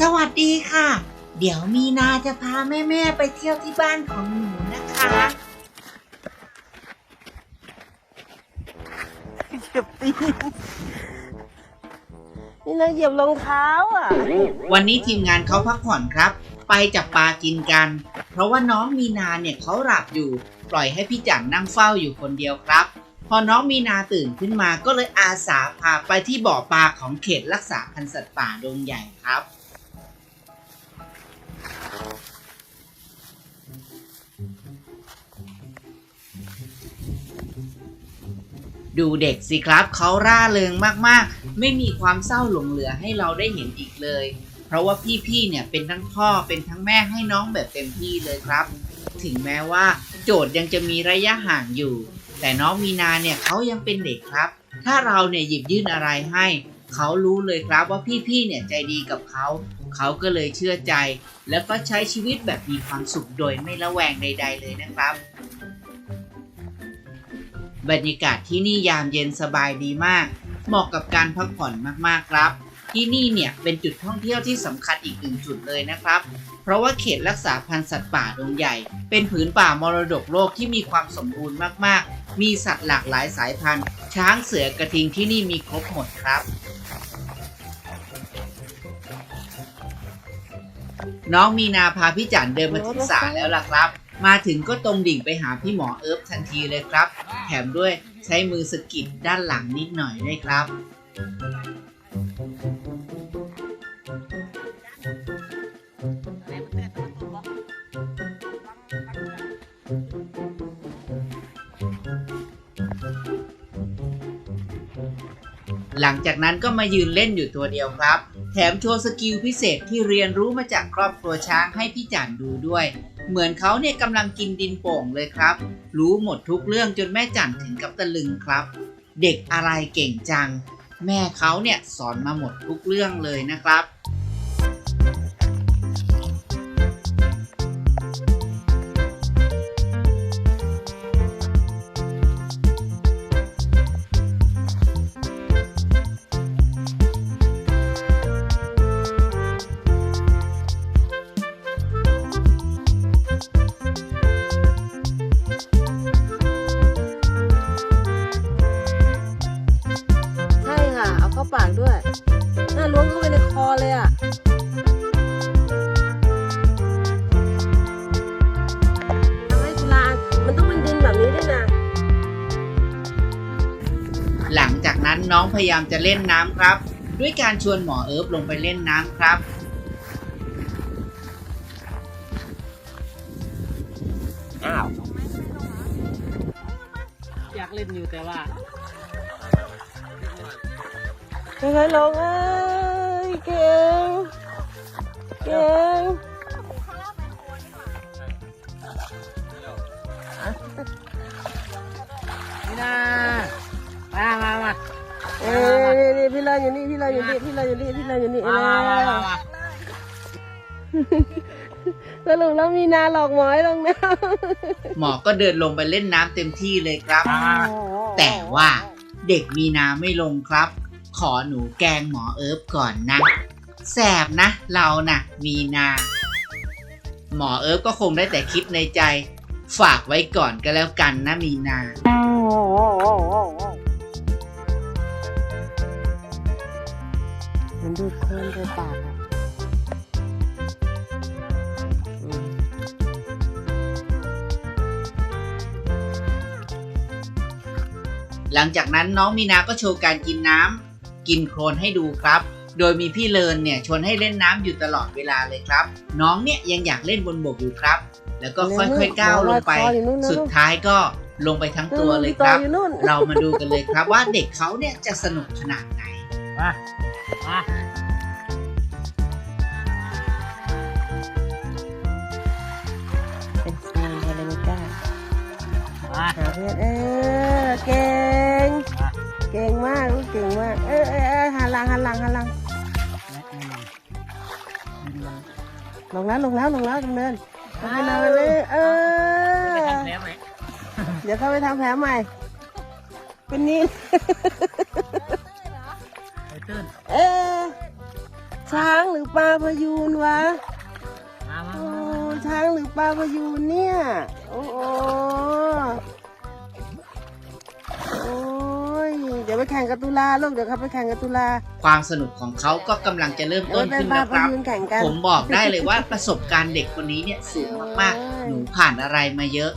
สวัสดีค่ะ เดี๋ยวมีนาจะพาแม่ๆไปเที่ยวที่บ้านของหนูนะคะ เหยียบตีนนี่นางเหยียบรองเท้าอะ วันนี้ทีมงานเขาพักผ่อนครับ ไปจับปลากินกัน เพราะว่าน้องมีนาเนี่ยเขาหลับอยู่ ปล่อยให้พี่จันนั่งเฝ้าอยู่คนเดียวครับ พอน้องมีนาตื่นขึ้นมาก็เลยอาสาพาไปที่บ่อปลาของเขตรักษาพันธุ์สัตว์ป่าดงใหญ่ครับ ดูเด็กสิครับเขาร่าเริงมากๆ ไม่มีความเศร้าหลงเหลือให้เราได้เห็นอีกเลย เพราะว่าพี่ๆเนี่ยเป็นทั้งพ่อเป็นทั้งแม่ให้น้องแบบเต็มที่เลยครับ ถึงแม้ว่าโจทย์ยังจะมีระยะห่างอยู่ แต่น้องมีนาเนี่ยเขายังเป็นเด็กครับ ถ้าเราเนี่ยหยิบยื่นอะไรให้ เขารู้เลยครับว่าพี่ๆเนี่ยใจดีกับเขาเขาก็เลยเชื่อใจ แล้วก็ใช้ชีวิตแบบมีความสุขโดยไม่ละแวงใด ๆ เลยนะครับ บรรยากาศที่นี่ยามเย็นสบายดีมาก เหมาะกับการพักผ่อนมากๆครับ ที่นี่เนี่ยเป็นจุดท่องเที่ยวที่สำคัญอีกหนึ่งจุดเลยนะครับ เพราะว่าเขตรักษาพันธุ์สัตว์ป่าดงใหญ่ เป็นผืนป่ามรดกโลกที่มีความสมบูรณ์มากๆ มีสัตว์หลากหลายสายพันธุ์ ช้างเสือกระทิงที่นี่มีครบหมดครับน้องมีนาพาพี่จันเดินมาถึงศาลแล้วล่ะครับ มาถึงก็ตรงดิ่งไปหาพี่หมอเอิร์ฟทันทีเลยครับ แถมด้วยใช้มือสกิดด้านหลังนิดหน่อยด้วยครับ หลังจากนั้นก็มายืนเล่นอยู่ตัวเดียวครับ แถมโชว์สกิลพิเศษที่เรียนรู้มาจากครอบครัวช้างให้พี่จันดูด้วย เหมือนเขาเนี่ยกำลังกินดินโป่งเลยครับ รู้หมดทุกเรื่องจนแม่จันถึงกับตะลึงครับ เด็กอะไรเก่งจัง แม่เขาเนี่ยสอนมาหมดทุกเรื่องเลยนะครับ นั้นน้องพยายามจะเล่นน้ำครับ ด้วยการชวนหมอเอิร์ฟลงไปเล่นน้ำครับ อ้าว อยากเล่นอยู่แต่ว่าค่อยๆลงเอ้ยเก่งเก่ง เลยอยู่นี่พี่เลยอยู่นี่พี่เลยอยู่นี่พี่เลยอยู่นี่มามามามามาสรุปแล้วมีนาหลอกหมอยลงน้หมอก็เดินลงไปเล่นน้ำเต็มที่เลยครับำแต่ว่าเด็กมีนาไม่ลงครับ ขอหนูแกล้งหมอเอิร์ฟก่อนนะแสบนะ เรานะ่ะ มีนา หมอเอิร์ฟก็คงได้แต่คิดในใจ ฝากไว้ก่อนก็แล้วกันนะมีนา มันดูดโคลนใส่ปากอะอืมหลังจากนั้นน้องมีนาก็โชว์การกินน้ำกินโคลนให้ดูครับ โดยมีพี่เลินเนี่ยชวนให้เล่นน้ำอยู่ตลอดเวลาเลยครับ น้องเนี่ยยังอยากเล่นบนบกอยู่ครับ แล้วก็ค่อยๆก้าวลงไป สุดท้ายก็ลงไปทั้งตัวเลยครับพี่ต่ออยู่นู่นเรามาดูกันเลยครับว่าเด็กเขาเนี่ยจะสนุกขนาดไหนมา มาเป็นซางเฮเลนิก้ามาหาเพื่อนเออเก่ง เก่งมากลูกเก่งมาก เออเออเออหันหลังหันหลังหันหลังลงแล้วลงแล้วลงแล้วดำเนินลงไปนอนเลยเออทำแล้วไหมเดี๋ยวเข้าไปทำแผลใหม่ เป็นนี่ไปตื้นเออชช้างหรือปลาพยูนวะ มามาโอ้มาช้างหรือปลาพยูนเนี่ย โอ้โหโอ้ย เดี๋ยวไปแข่งกับตุลาลูก เดี๋ยวเขาไปแข่งกับตุลา ความสนุกของเขาก็กำลังจะเริ่มเดี๋ยวต้นไปขึ้นปลาแล้วพครับยูนแข่งกันผมบอกได้เลยว่าประสบการณ์เด็กคนนี้เนี่ยสูงมากโอ้ยๆหนูผ่านอะไรมาเยอะ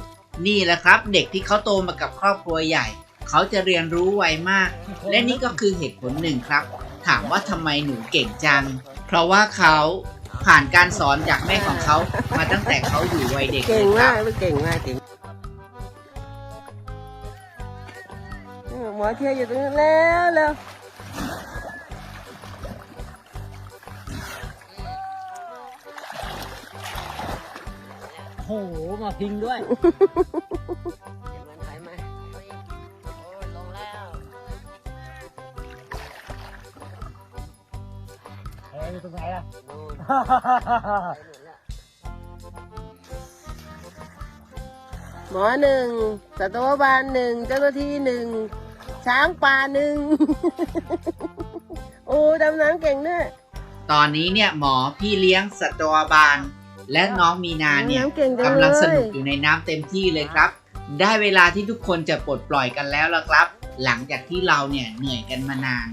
นี่แหละครับ เด็กที่เขาโตมากับครอบครัวใหญ่ เขาจะเรียนรู้ไวมาก และนี่ก็คือเหตุผลหนึ่งครับ ถามว่าทำไมหนูเก่งจัง เพราะว่าเขาผ่านการสอนจากแม่ของเขามาตั้งแต่เขาอยู่วัยเด็กเลเก่ยงครัมาบกลูกเก่งมากเก่งเออหมอเทียอยู่ตรงนั้นแล้วแล้วโอ้โหมาพิงด้วย อ้ยอยู่ตรงไหนล่ะ หมอหนึ่งสัตวบาลหนึ่งเจ้าหน้าที่หนึ่งช้างป่าหนึ่ง โอ้ดำน้ำเก่งด้วยตอนนี้เนี่ยหมอพี่เลี้ยงสัตวบาล และน้องมีนาเนี่ยน้ำเก่งจังกำลังสนุกเลยอยู่ในน้ำเต็มที่เลยครับ ได้เวลาที่ทุกคนจะปลดปล่อยกันแล้วละครับ หลังจากที่เราเนี่ยเหนื่อยกันมานาน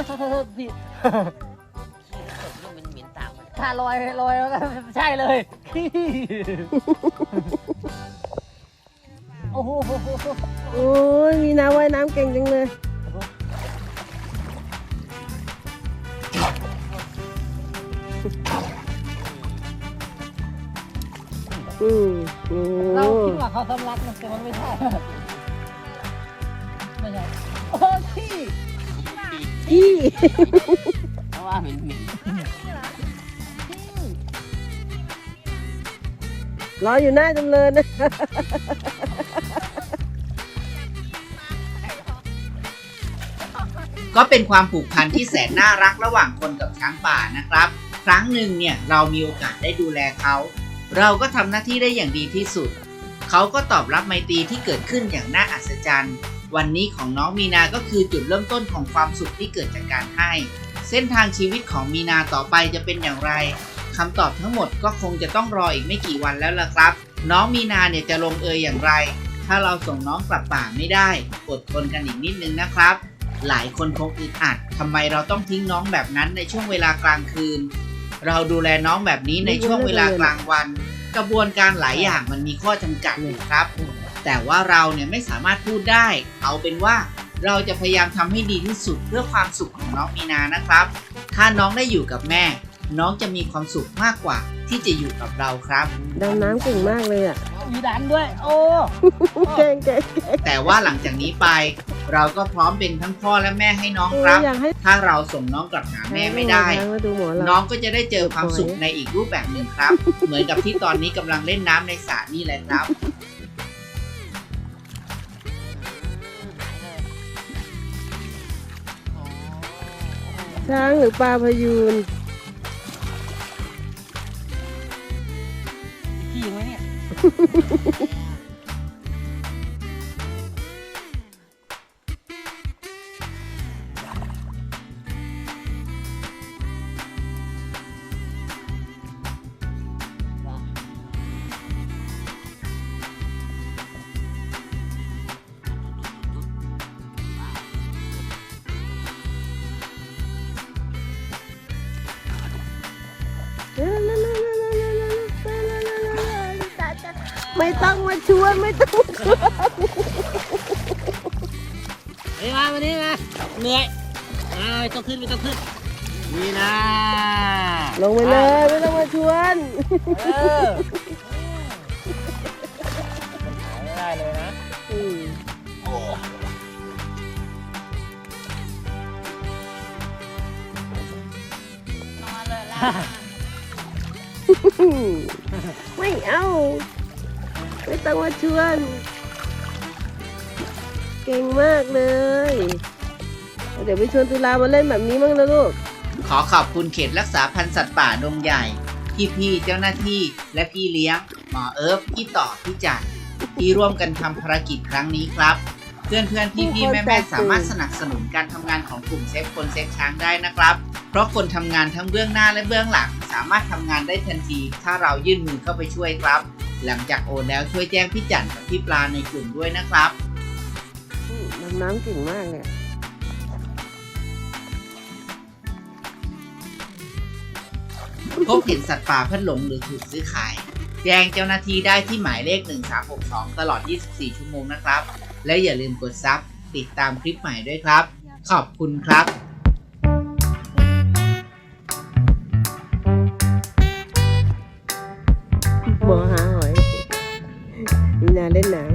ยโทษโทษโทษผิดถ้าลอยลอยแล้วก็ใช่เลย โอ้โหโอ้ยมีน้ำว่ายน้ำเก่งจังเลย อืมโอ้เราคิดว่าเขาสำลักนะแต่มันไม่ใช่ ไม่ใช่ โอ้ขี้ พี่เพราะว่าเหม็นเหม็นรออยู่หน้าจำเริญนะก็เป็นความผูกพันที่แสนน่ารักระหว่างคนกับช้างป่านะครับ ครั้งหนึ่งเนี่ยเรามีโอกาสได้ดูแลเขา เราก็ทำหน้าที่ได้อย่างดีที่สุด เขาก็ตอบรับไมตรีที่เกิดขึ้นอย่างน่าอัศจรรย์ วันนี้ของน้องมีนาก็คือจุดเริ่มต้นของความสุขที่เกิดจากการให้ เส้นทางชีวิตของมีนาต่อไปจะเป็นอย่างไรคำตอบทั้งหมดก็คงจะต้องรออีกไม่กี่วันแล้วล่ะครับ น้องมีนาเนี่ยจะลงเอยอย่างไร ถ้าเราส่งน้องกลับป่าไม่ได้ อดทนกันอีกนิดนึงนะครับ หลายคนคงอึดอัดทำไมเราต้องทิ้งน้องแบบนั้นในช่วงเวลากลางคืน เราดูแลน้องแบบนี้ในช่วงเวลากลางวัน กระบวนการหลายอย่างมันมีข้อจำกัดอยู่ครับ แต่ว่าเราเนี่ยไม่สามารถพูดได้ เอาเป็นว่าเราจะพยายามทำให้ดีที่สุดเพื่อความสุขของน้องมีนานะครับ ถ้าน้องได้อยู่กับแม่ น้องจะมีความสุขมากกว่าที่จะอยู่กับเราครับดำน้ำเก่งมากเลยอะมีดันด้วย โอ้เก่งเก่งแต่ว่าหลังจากนี้ไป เราก็พร้อมเป็นทั้งพ่อและแม่ให้น้องโอ้ครับอยากให้ถ้าเราส่งน้องกลับหาแม่ไม่ได้ช้างมาดูหมอเราน้องก็จะได้เจอความสุขในอีกรูปแบบหนึ่งครับ เหมือนกับที่ตอนนี้กำลังเล่นน้ำในสระนี่แหละครับ ช้างหรือปลาพยูนขี้ไหมเนี่ย ไม่ต้องมาชวนไม่ต้องมาชวนเฮ้ยมาวันนี้มาเหนื่อยมาไม่ต้องขึ้นไม่ต้องขึ้น นี่นะลงไปเลยไม่ต้องมาชวนเออไม่ได้เลยนะอืมไม่เอา ไม่ต้องมาชวน เก่งมากเลย เดี๋ยวไปชวนตุลามาเล่นแบบนี้มั้งนะลูก ขอขอบคุณเขตรักษาพันธุ์สัตว์ป่าดงใหญ่ พี่พี่เจ้าหน้าที่และพี่เลี้ยง หมอเอิร์ฟพี่ต่อพี่จัดที่ร่วมกันทำภารกิจครั้งนี้ครับ เพื่อนเพื่อนพี่พี่แม่แม่สามารถสนับสนุนการทำงานของกลุ่มเซฟคนเซฟช้างได้นะครับ เพราะคนทำงานทั้งเบื้องหน้าและเบื้องหลัง สามารถทำงานได้ทันที ถ้าเรายื่นมือเข้าไปช่วยครับ หลังจากโอนแล้วช่วยแจ้งพี่จันกับพี่ปลาในกลุ่มด้วยนะครับน้ำน้ำเก่งมากเลยพบเห็นสัตว์ป่าพัดหลงหรือถูกซื้อขาย แจ้งเจ้าหน้าที่ได้ที่หมายเลข 1362 ตลอด 24 ชั่วโมงนะครับ และอย่าลืมกดซับติดตามคลิปใหม่ด้วยครับ ขอบคุณครับบ่หาานเล่นหนัง